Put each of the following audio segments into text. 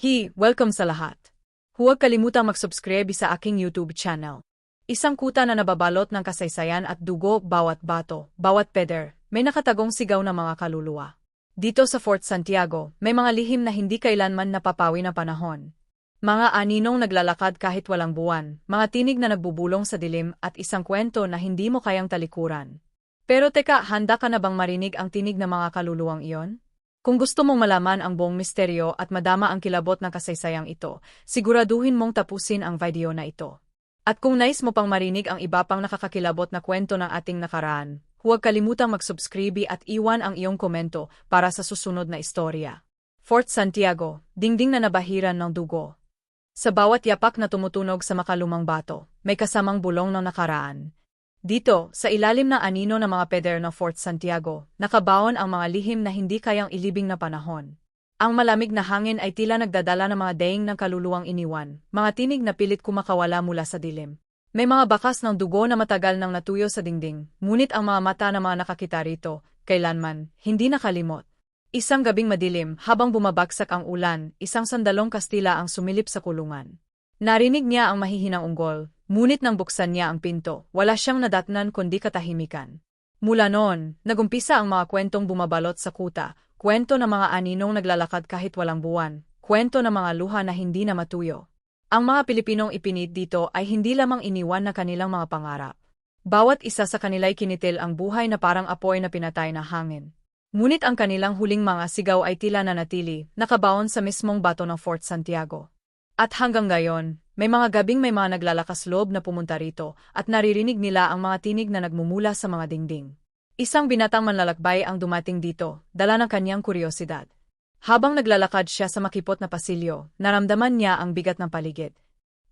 Hi, welcome sa lahat. Huwag kalimutang mag-subscribe sa aking YouTube channel. Isang kuta na nababalot ng kasaysayan at dugo bawat bato, bawat peder, may nakatagong sigaw ng mga kaluluwa. Dito sa Fort Santiago, may mga lihim na hindi kailanman napapawi na panahon. Mga aninong naglalakad kahit walang buwan, mga tinig na nagbubulong sa dilim at isang kwento na hindi mo kayang talikuran. Pero teka, handa ka na bang marinig ang tinig ng mga kaluluwang iyon? Kung gusto mong malaman ang buong misteryo at madama ang kilabot ng kasaysayang ito, siguraduhin mong tapusin ang video na ito. At kung nais mo pang marinig ang iba pang nakakakilabot na kwento ng ating nakaraan, huwag kalimutang mag-subscribe at iwan ang iyong komento para sa susunod na istorya. Fort Santiago, dingding na nabahiran ng dugo. Sa bawat yapak na tumutunog sa makalumang bato, may kasamang bulong ng nakaraan, dito, sa ilalim ng anino ng mga peder ng Fort Santiago, nakabaon ang mga lihim na hindi kayang ilibing na panahon. Ang malamig na hangin ay tila nagdadala ng mga daing ng kaluluwang iniwan, mga tinig na pilit kumakawala mula sa dilim. May mga bakas ng dugo na matagal nang natuyo sa dingding, ngunit ang mga mata ng mga nakakita rito, kailanman, hindi nakalimot. Isang gabing madilim, habang bumabagsak ang ulan, isang sandalong Kastila ang sumilip sa kulungan. Narinig niya ang mahihinang unggol, Ngunit nang buksan niya ang pinto, wala siyang nadatnan kundi katahimikan. Mula noon, nagumpisa ang mga kwentong bumabalot sa kuta, kwento ng mga aninong naglalakad kahit walang buwan, kwento ng mga luha na hindi na matuyo. Ang mga Pilipinong ipinit dito ay hindi lamang iniwan na kanilang mga pangarap. Bawat isa sa kanila'y kinitil ang buhay na parang apoy na pinatay na hangin. Ngunit ang kanilang huling mga sigaw ay tila nanatili, nakabaon sa mismong bato ng Fort Santiago. At hanggang ngayon, may mga gabing may mga naglalakas loob na pumunta rito at naririnig nila ang mga tinig na nagmumula sa mga dingding. Isang binatang manlalakbay ang dumating dito, dala ng kanyang kuryosidad. Habang naglalakad siya sa makipot na pasilyo, naramdaman niya ang bigat ng paligid.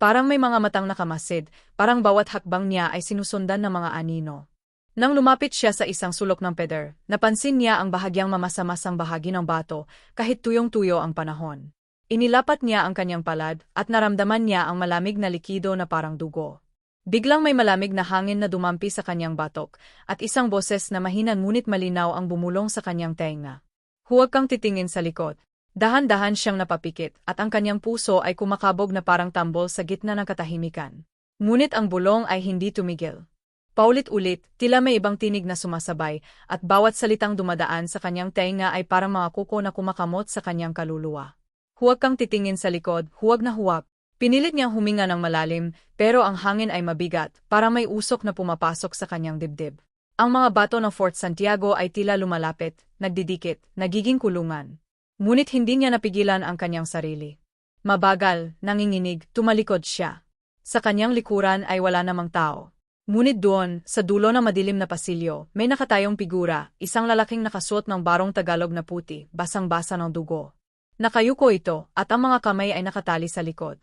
Parang may mga matang nakamasid, parang bawat hakbang niya ay sinusundan ng mga anino. Nang lumapit siya sa isang sulok ng peder, napansin niya ang bahagyang mamasamasang bahagi ng bato, kahit tuyong-tuyo ang panahon. Inilapat niya ang kanyang palad at naramdaman niya ang malamig na likido na parang dugo. Biglang may malamig na hangin na dumampi sa kanyang batok at isang boses na mahinan ngunit malinaw ang bumulong sa kanyang tenga. Huwag kang titingin sa likod. Dahan-dahan siyang napapikit at ang kanyang puso ay kumakabog na parang tambol sa gitna ng katahimikan. Ngunit ang bulong ay hindi tumigil. Paulit-ulit, tila may ibang tinig na sumasabay, at bawat salitang dumadaan sa kanyang tenga ay parang mga kuko na kumakamot sa kanyang kaluluwa. Huwag kang titingin sa likod, huwag na huwag. Pinilit niyang huminga ng malalim, pero ang hangin ay mabigat, para may usok na pumapasok sa kanyang dibdib. Ang mga bato ng Fort Santiago ay tila lumalapit, nagdidikit, nagiging kulungan. Ngunit hindi niya napigilan ang kanyang sarili. Mabagal, nanginginig, tumalikod siya. Sa kanyang likuran ay wala namang tao. Ngunit doon, sa dulo ng madilim na pasilyo, may nakatayong figura, isang lalaking nakasuot ng barong Tagalog na puti, basang-basa ng dugo. Nakayuko ito at ang mga kamay ay nakatali sa likod.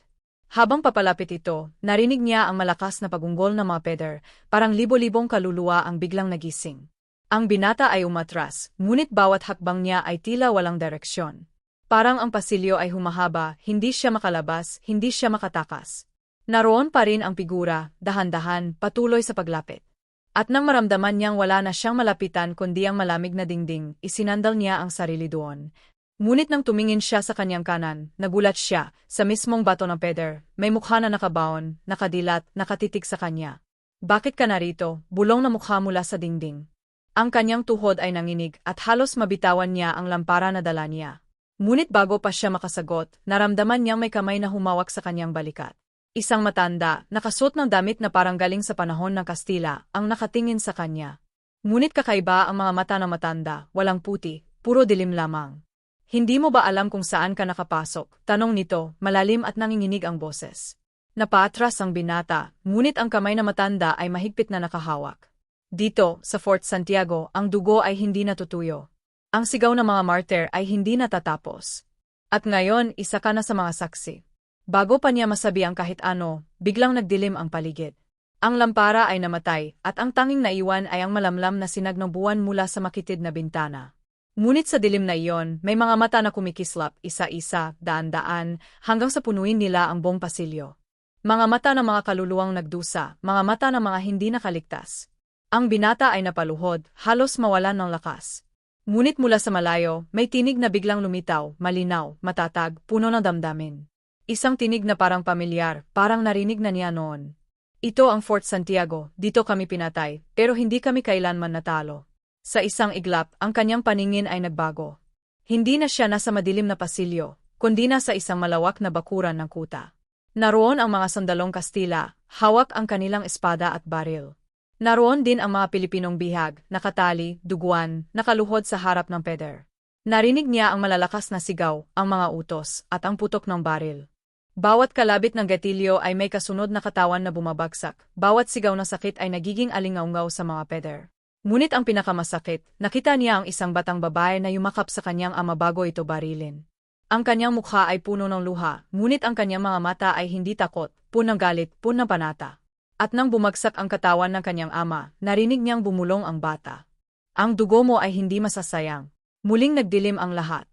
Habang papalapit ito, narinig niya ang malakas na pagunggol ng mga peder, parang libo-libong kaluluwa ang biglang nagising. Ang binata ay umatras, ngunit bawat hakbang niya ay tila walang direksyon. Parang ang pasilyo ay humahaba, hindi siya makalabas, hindi siya makatakas. Naroon pa rin ang figura, dahan-dahan, patuloy sa paglapit. At nang maramdaman niyang wala na siyang malapitan kundi ang malamig na dingding, isinandal niya ang sarili doon, Ngunit nang tumingin siya sa kanyang kanan, nagulat siya, sa mismong bato ng peder, may mukha na nakabaon, nakadilat, nakatitig sa kanya. Bakit ka narito, bulong na mukha mula sa dingding. Ang kanyang tuhod ay nanginig at halos mabitawan niya ang lampara na dala niya. Ngunit bago pa siya makasagot, naramdaman niyang may kamay na humawak sa kanyang balikat. Isang matanda, nakasuot ng damit na parang galing sa panahon ng Kastila, ang nakatingin sa kanya. Ngunit kakaiba ang mga mata ng matanda, walang puti, puro dilim lamang. Hindi mo ba alam kung saan ka nakapasok? Tanong nito, malalim at nanginginig ang boses. Napaatras ang binata, ngunit ang kamay na matanda ay mahigpit na nakahawak. Dito, sa Fort Santiago, ang dugo ay hindi natutuyo. Ang sigaw ng mga martyr ay hindi natatapos. At ngayon, isa ka na sa mga saksi. Bago pa niya masabi ang kahit ano, biglang nagdilim ang paligid. Ang lampara ay namatay, at ang tanging naiwan ay ang malamlam na sinag ng buwan mula sa makitid na bintana. Ngunit sa dilim na iyon, may mga mata na kumikislap, isa-isa, daan-daan, hanggang sa punuin nila ang buong pasilyo. Mga mata ng mga kaluluwang nagdusa, mga mata ng mga hindi nakaligtas. Ang binata ay napaluhod, halos mawalan ng lakas. Ngunit mula sa malayo, may tinig na biglang lumitaw, malinaw, matatag, puno ng damdamin. Isang tinig na parang pamilyar, parang narinig na niya noon. Ito ang Fort Santiago, dito kami pinatay, pero hindi kami kailanman natalo. Sa isang iglap, ang kanyang paningin ay nagbago. Hindi na siya nasa madilim na pasilyo, kundi na sa isang malawak na bakuran ng kuta. Naroon ang mga sandalong Kastila, hawak ang kanilang espada at baril. Naroon din ang mga Pilipinong bihag, nakatali, duguan, nakaluhod sa harap ng peder. Narinig niya ang malalakas na sigaw, ang mga utos, at ang putok ng baril. Bawat kalabit ng gatilyo ay may kasunod na katawan na bumabagsak, bawat sigaw ng sakit ay nagiging alingaungaw sa mga peder. Ngunit ang pinakamasakit, nakita niya ang isang batang babae na yumakap sa kanyang ama bago ito barilin. Ang kanyang mukha ay puno ng luha, ngunit ang kanyang mga mata ay hindi takot, punang galit, punang panata. At nang bumagsak ang katawan ng kanyang ama, narinig niyang bumulong ang bata. Ang dugo mo ay hindi masasayang. Muling nagdilim ang lahat.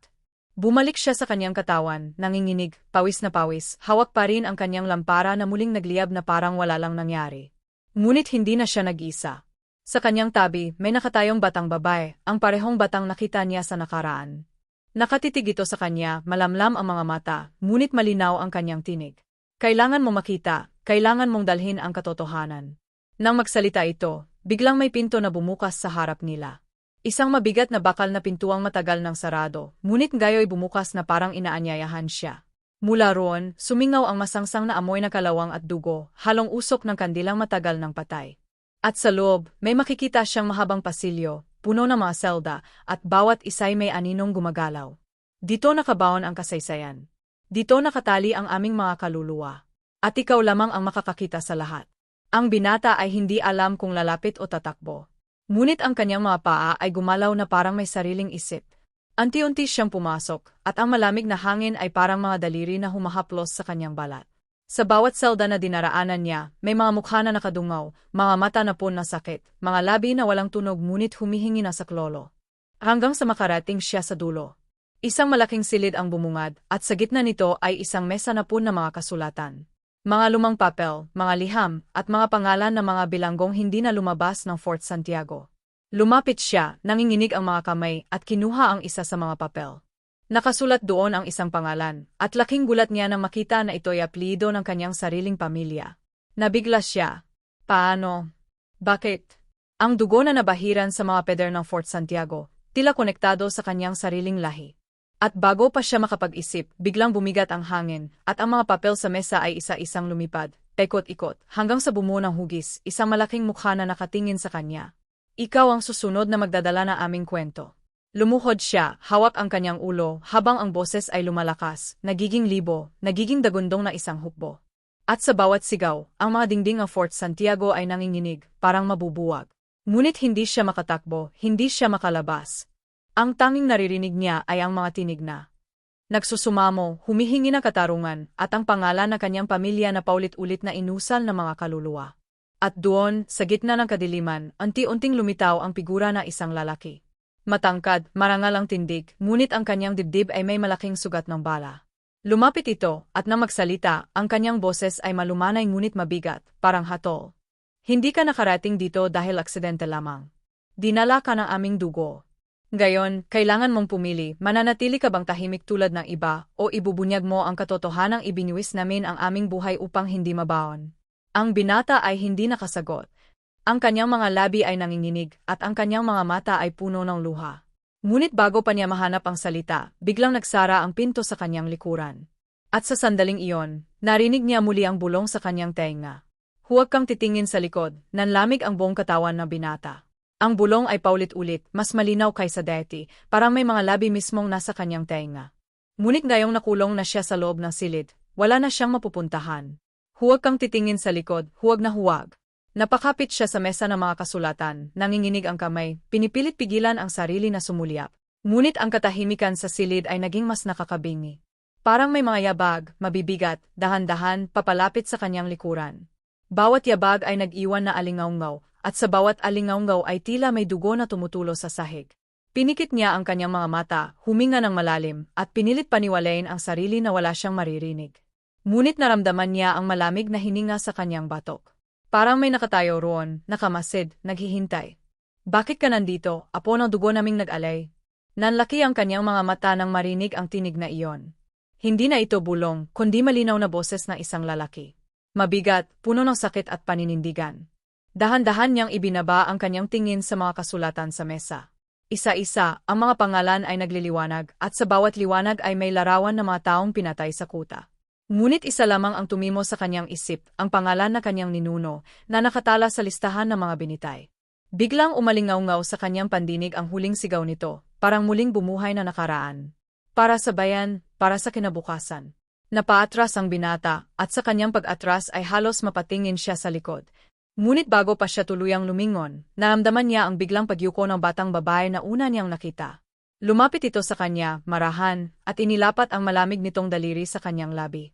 Bumalik siya sa kanyang katawan, nanginginig, pawis na pawis, hawak pa rin ang kanyang lampara na muling nagliyab na parang wala lang nangyari. Ngunit hindi na siya nag-isa. Sa kanyang tabi, may nakatayong batang babae, ang parehong batang nakita niya sa nakaraan. Nakatitig ito sa kanya, malamlam ang mga mata, ngunit malinaw ang kanyang tinig. Kailangan mo makita, kailangan mong dalhin ang katotohanan. Nang magsalita ito, biglang may pinto na bumukas sa harap nila. Isang mabigat na bakal na pintuang matagal ng sarado, ngunit gayo'y bumukas na parang inaanyayahan siya. Mula roon, sumingaw ang masangsang na amoy na kalawang at dugo, halong usok ng kandilang matagal ng patay. At sa loob, may makikita siyang mahabang pasilyo, puno ng mga selda, at bawat isa'y may aninong gumagalaw. Dito nakabaon ang kasaysayan. Dito nakatali ang aming mga kaluluwa. At ikaw lamang ang makakakita sa lahat. Ang binata ay hindi alam kung lalapit o tatakbo. Ngunit ang kanyang mga paa ay gumalaw na parang may sariling isip. Anti-unti siyang pumasok, at ang malamig na hangin ay parang mga daliri na humahaplos sa kanyang balat. Sa bawat selda na dinaraanan niya, may mga mukha na nakadungaw, mga mata na pun na sakit, mga labi na walang tunog ngunit humihingi na sa klolo. Hanggang sa makarating siya sa dulo. Isang malaking silid ang bumungad, at sa gitna nito ay isang mesa na pun na mga kasulatan. Mga lumang papel, mga liham, at mga pangalan ng mga bilanggong hindi na lumabas ng Fort Santiago. Lumapit siya, nanginginig ang mga kamay, at kinuha ang isa sa mga papel. Nakasulat doon ang isang pangalan, at laking gulat niya nang makita na ito'y aplido ng kanyang sariling pamilya. Nabigla siya. Paano? Bakit? Ang dugo na nabahiran sa mga peder ng Fort Santiago, tila konektado sa kanyang sariling lahi. At bago pa siya makapag-isip, biglang bumigat ang hangin, at ang mga papel sa mesa ay isa-isang lumipad, pekot-ikot, hanggang sa bumuo ng hugis, isang malaking mukha na nakatingin sa kanya. Ikaw ang susunod na magdadala na aming kwento. Lumuhod siya, hawak ang kanyang ulo, habang ang boses ay lumalakas, nagiging libo, nagiging dagundong na isang hukbo. At sa bawat sigaw, ang mga dingding ng Fort Santiago ay nanginginig, parang mabubuwag. Ngunit hindi siya makatakbo, hindi siya makalabas, ang tanging naririnig niya ay ang mga tinig na. Nagsusumamo, humihingi na katarungan, at ang pangalan ng kanyang pamilya na paulit-ulit na inusal ng mga kaluluwa. At doon, sa gitna ng kadiliman, unti-unting lumitaw ang figura na isang lalaki. Matangkad, marangal ang tindig, ngunit ang kanyang dibdib ay may malaking sugat ng bala. Lumapit ito, at nang magsalita, ang kanyang boses ay malumanay ngunit mabigat, parang hatol. Hindi ka nakarating dito dahil aksidente lamang. Dinala ka ng aming dugo, Gayon, kailangan mong pumili, mananatili ka bang tahimik tulad ng iba, o ibubunyag mo ang katotohanang ibinuwis namin ang aming buhay upang hindi mabaon. Ang binata ay hindi nakasagot. Ang kanyang mga labi ay nanginginig, at ang kanyang mga mata ay puno ng luha. Ngunit bago pa niya mahanap ang salita, biglang nagsara ang pinto sa kanyang likuran. At sa sandaling iyon, narinig niya muli ang bulong sa kanyang tenga. Huwag kang titingin sa likod, nanlamig ang buong katawan ng binata. Ang bulong ay paulit-ulit, mas malinaw kaysa dati, parang may mga labi mismong nasa kanyang tenga. Ngunit ngayong nakulong na siya sa loob ng silid, wala na siyang mapupuntahan. Huwag kang titingin sa likod, huwag na huwag. Napakapit siya sa mesa ng mga kasulatan, nanginginig ang kamay, pinipilit pigilan ang sarili na sumulyap. Ngunit ang katahimikan sa silid ay naging mas nakakabingi. Parang may mga yabag, mabibigat, dahan-dahan, papalapit sa kanyang likuran. Bawat yabag ay nag-iwan na alingaungaw, at sa bawat alingaungaw ay tila may dugo na tumutulo sa sahig. Pinikit niya ang kanyang mga mata, huminga ng malalim, at pinilit paniwalayin ang sarili na wala siyang maririnig. Ngunit naramdaman niya ang malamig na hininga sa kanyang batok. Parang may nakatayo roon, nakamasid, naghihintay. Bakit ka nandito, apo ng dugo naming nag-alay? Nanlaki ang kanyang mga mata nang marinig ang tinig na iyon. Hindi na ito bulong, kundi malinaw na boses ng isang lalaki. Mabigat, puno ng sakit at paninindigan. Dahan-dahan niyang ibinaba ang kanyang tingin sa mga kasulatan sa mesa. Isa-isa, ang mga pangalan ay nagliliwanag at sa bawat liwanag ay may larawan ng mga taong pinatay sa kuta. Ngunit isa lamang ang tumimo sa kanyang isip, ang pangalan na kanyang ninuno, na nakatala sa listahan ng mga binitay. Biglang umalingaw-ngaw sa kanyang pandinig ang huling sigaw nito, parang muling bumuhay na nakaraan. Para sa bayan, para sa kinabukasan. Napaatras ang binata, at sa kanyang pag-atras ay halos mapatingin siya sa likod. Ngunit bago pa siya tuluyang lumingon, naramdaman niya ang biglang pagyuko ng batang babae na una niyang nakita. Lumapit ito sa kanya, marahan, at inilapat ang malamig nitong daliri sa kanyang labi.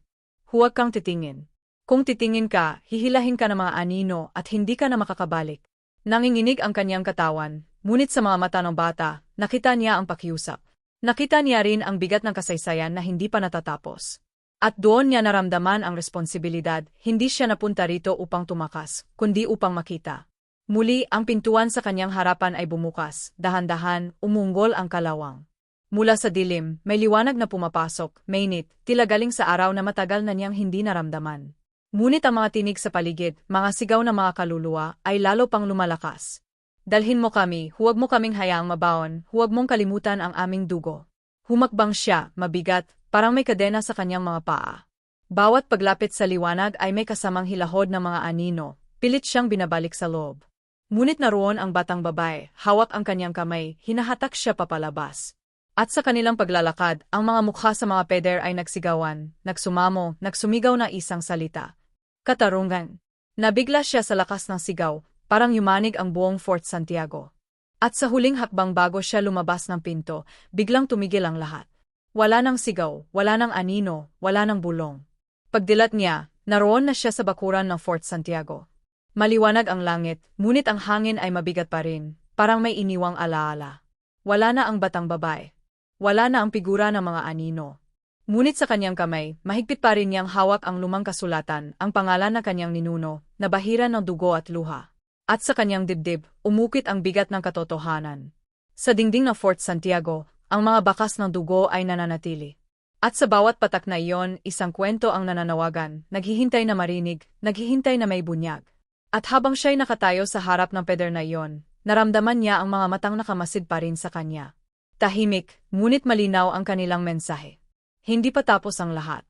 Huwag kang titingin. Kung titingin ka, hihilahin ka ng mga anino at hindi ka na makakabalik. Nanginginig ang kanyang katawan, ngunit sa mga mata ng bata, nakita niya ang pakiusap. Nakita niya rin ang bigat ng kasaysayan na hindi pa natatapos. At doon niya naramdaman ang responsibilidad, hindi siya napunta rito upang tumakas, kundi upang makita. Muli, ang pintuan sa kanyang harapan ay bumukas, dahan-dahan, umunggol ang kalawang. Mula sa dilim, may liwanag na pumapasok, mainit, tila galing sa araw na matagal na niyang hindi naramdaman. Ngunit ang mga tinig sa paligid, mga sigaw ng mga kaluluwa, ay lalo pang lumalakas. Dalhin mo kami, huwag mo kaming hayaang mabaon, huwag mong kalimutan ang aming dugo. Humakbang siya, mabigat, parang may kadena sa kanyang mga paa. Bawat paglapit sa liwanag ay may kasamang hilahod ng mga anino, pilit siyang binabalik sa loob. Ngunit naroon ang batang babae, hawak ang kanyang kamay, hinahatak siya papalabas. At sa kanilang paglalakad, ang mga mukha sa mga peder ay nagsigawan, nagsumamo, nagsumigaw na isang salita. Katarungan. Nabigla siya sa lakas ng sigaw, parang yumanig ang buong Fort Santiago. At sa huling hakbang bago siya lumabas ng pinto, biglang tumigil ang lahat. Wala nang sigaw, wala nang anino, wala nang bulong. Pagdilat niya, naroon na siya sa bakuran ng Fort Santiago. Maliwanag ang langit, ngunit ang hangin ay mabigat pa rin, parang may iniwang alaala. Wala na ang batang babae. Wala na ang figura ng mga anino. Ngunit sa kanyang kamay, mahigpit pa rin niyang hawak ang lumang kasulatan, ang pangalan na kanyang ninuno, na bahiran ng dugo at luha. At sa kanyang dibdib, umukit ang bigat ng katotohanan. Sa dingding ng Fort Santiago, ang mga bakas ng dugo ay nananatili. At sa bawat patak na iyon, isang kwento ang nananawagan, naghihintay na marinig, naghihintay na may bunyag. At habang siya'y nakatayo sa harap ng peder na iyon, naramdaman niya ang mga matang nakamasid pa rin sa kanya. Tahimik, ngunit malinaw ang kanilang mensahe. Hindi pa tapos ang lahat.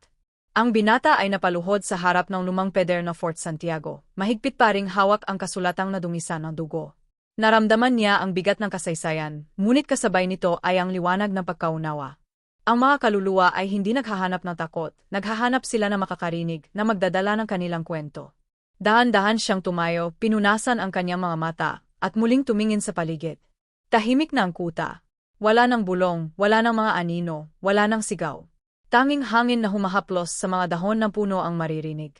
Ang binata ay napaluhod sa harap ng lumang peder na Fort Santiago, mahigpit pa ring hawak ang kasulatang nadungisan ng dugo. Naramdaman niya ang bigat ng kasaysayan, ngunit kasabay nito ay ang liwanag ng pagkaunawa. Ang mga kaluluwa ay hindi naghahanap ng takot, naghahanap sila na makakarinig na magdadala ng kanilang kwento. Dahan-dahan siyang tumayo, pinunasan ang kanyang mga mata, at muling tumingin sa paligid. Tahimik na ang kuta. Wala ng bulong, wala ng mga anino, wala ng sigaw. Tanging hangin na humahaplos sa mga dahon ng puno ang maririnig.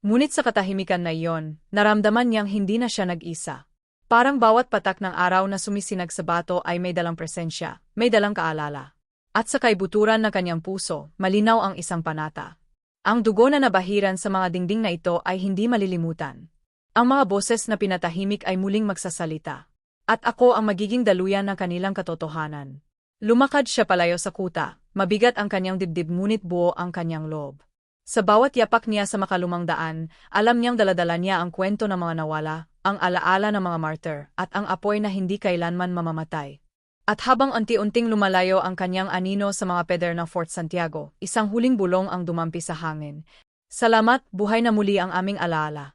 Ngunit sa katahimikan na iyon, naramdaman niyang hindi na siya nag-isa. Parang bawat patak ng araw na sumisinag sa bato ay may dalang presensya, may dalang kaalala. At sa kaibuturan ng kanyang puso, malinaw ang isang panata. Ang dugo na nabahiran sa mga dingding na ito ay hindi malilimutan. Ang mga boses na pinatahimik ay muling magsasalita. At ako ang magiging daluyan ng kanilang katotohanan. Lumakad siya palayo sa kuta, mabigat ang kanyang dibdib ngunit buo ang kanyang loob. Sa bawat yapak niya sa makalumang daan, alam niyang daladala niya ang kwento ng mga nawala, ang alaala ng mga martyr, at ang apoy na hindi kailanman mamamatay. At habang unti-unting lumalayo ang kanyang anino sa mga peder ng Fort Santiago, isang huling bulong ang dumampi sa hangin. Salamat, buhay na muli ang aming alaala.